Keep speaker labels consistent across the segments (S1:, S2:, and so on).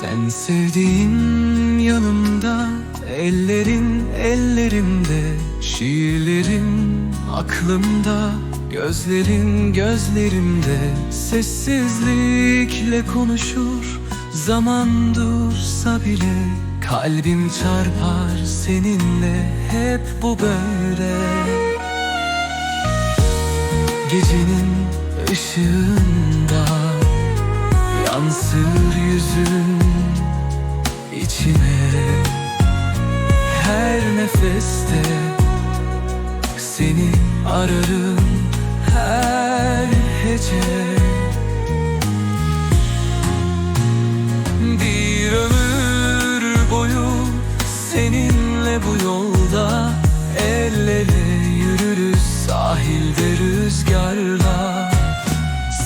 S1: Sen sevdiğim yanımda Ellerin ellerimde Şiirlerin aklımda Gözlerin gözlerimde. Sessizlikle konuşur Zaman dursa bile Kalbim çarpar seninle Hep bu böyle. Gecenin ışığında Yansır seni ararım her hece Bir ömür boyu seninle bu yolda El yürürüz sahilde rüzgarla.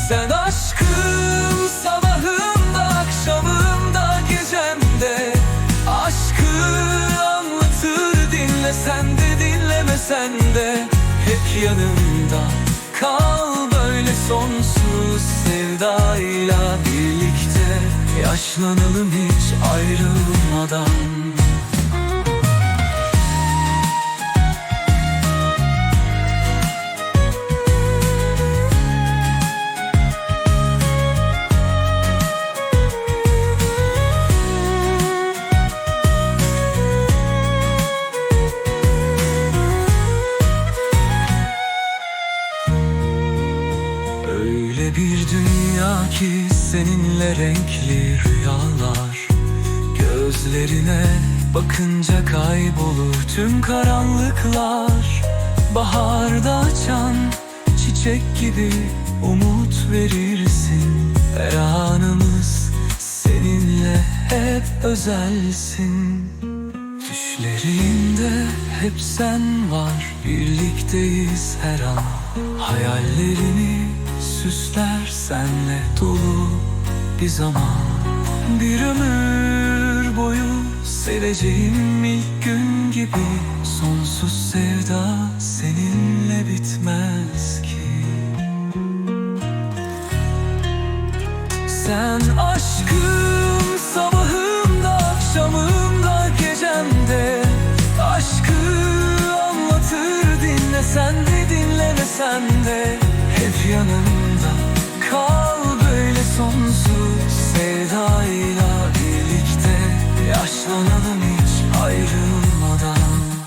S1: Sen aşkım sabahımda akşamımda gecemde Aşkı anlatır dinlesen de dinlemesen de Hep yanımda. Kal böyle sonsuz sevdayla birlikte. Yaşlanalım hiç ayrılmadan bir dünya ki seninle renkli rüyalar. Gözlerine bakınca kaybolur tüm karanlıklar. Baharda açan çiçek gibi umut verirsin. Her anımız seninle hep özelsin. Düşlerimde hep sen var. Birlikteyiz her an. Hayallerimi süsler senle dolu bir zaman. Bir ömür boyu seveceğim ilk gün gibi. Sonsuz sevda seninle bitmez ki. Sen aşkım sabahımda akşamımda gecemde Aşkı anlatır dinlesen de dinlemesen de Hep yanımda Yaşlanalım hiç ayrılmadan.